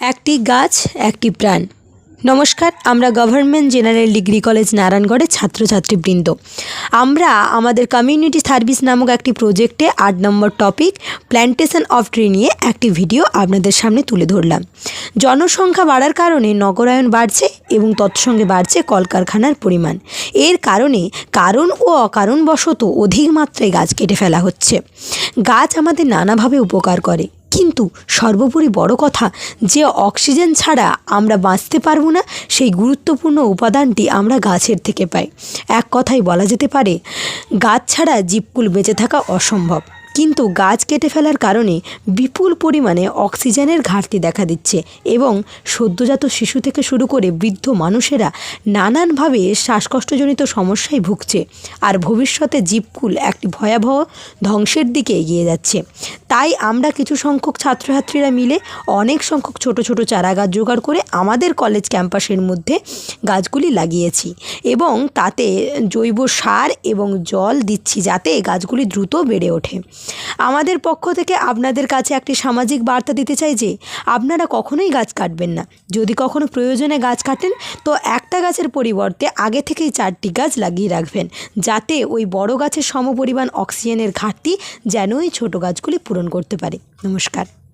একটি গাছ, একটি প্রাণ। নমস্কার, আমরা গভর্নমেন্ট জেনারেল ডিগ্রি কলেজ নারায়ণগড়ের ছাত্রছাত্রীবৃন্দ। আমরা আমাদের কমিউনিটি সার্ভিস নামক একটি প্রজেক্টে আট number topic, plantation of tree নিয়ে একটি ভিডিও আপনাদের সামনে তুলে ধরলাম। জনসংখ্যা বাড়ার কারণে নগরায়ন বাড়ছে এবং তৎসঙ্গে বাড়ছে কলকারখানার পরিমাণ। এর কারণে কারণ ও অকারণবশত অধিক মাত্রায় গাছ কেটে ফেলা হচ্ছে। গাছ আমাদের নানাভাবে উপকার করে। কিন্তু সর্বোপরি বড় কথা, যে অক্সিজেন ছাড়া আমরা বাঁচতে পারব না, সেই গুরুত্বপূর্ণ উপাদানটি আমরা গাছের থেকে পাই। এক কথায় বলা যেতে পারে, গাছ ছাড়া জীবকুল বেঁচে থাকা অসম্ভব। কিন্তু গাছ কেটে ফেলার কারণে বিপুল পরিমাণে অক্সিজেনের ঘাটতি দেখা দিচ্ছে এবং সদ্যজাত শিশু থেকে শুরু করে বৃদ্ধ মানুষেরা নানানভাবে শ্বাসকষ্টজনিত সমস্যায় ভুগছে। আর ভবিষ্যতে জীবকুল একটি ভয়াবহ ধ্বংসের দিকে এগিয়ে যাচ্ছে। তাই আমরা কিছু সংখ্যক ছাত্রছাত্রীরা মিলে অনেক সংখ্যক ছোট ছোট চারা গাছ জোগাড় করে আমাদের কলেজ ক্যাম্পাসের মধ্যে গাছগুলি লাগিয়েছি এবং তাতে জৈব সার এবং জল দিচ্ছি যাতে গাছগুলি দ্রুত বেড়ে ওঠে। আমাদের পক্ষ থেকে আপনাদের কাছে একটি সামাজিক বার্তা দিতে চাই যে, আপনারা কখনোই গাছ কাটবেন না। যদি কখনো প্রয়োজনে গাছ কাটেন, তো একটা গাছের পরিবর্তে আগে থেকেই চারটি গাছ লাগিয়ে রাখবেন, যাতে ওই বড় গাছের সমপরিমাণ অক্সিজেনের ঘাটতি যেন ওই ছোটো গাছগুলি পূরণ করতে পারে। নমস্কার।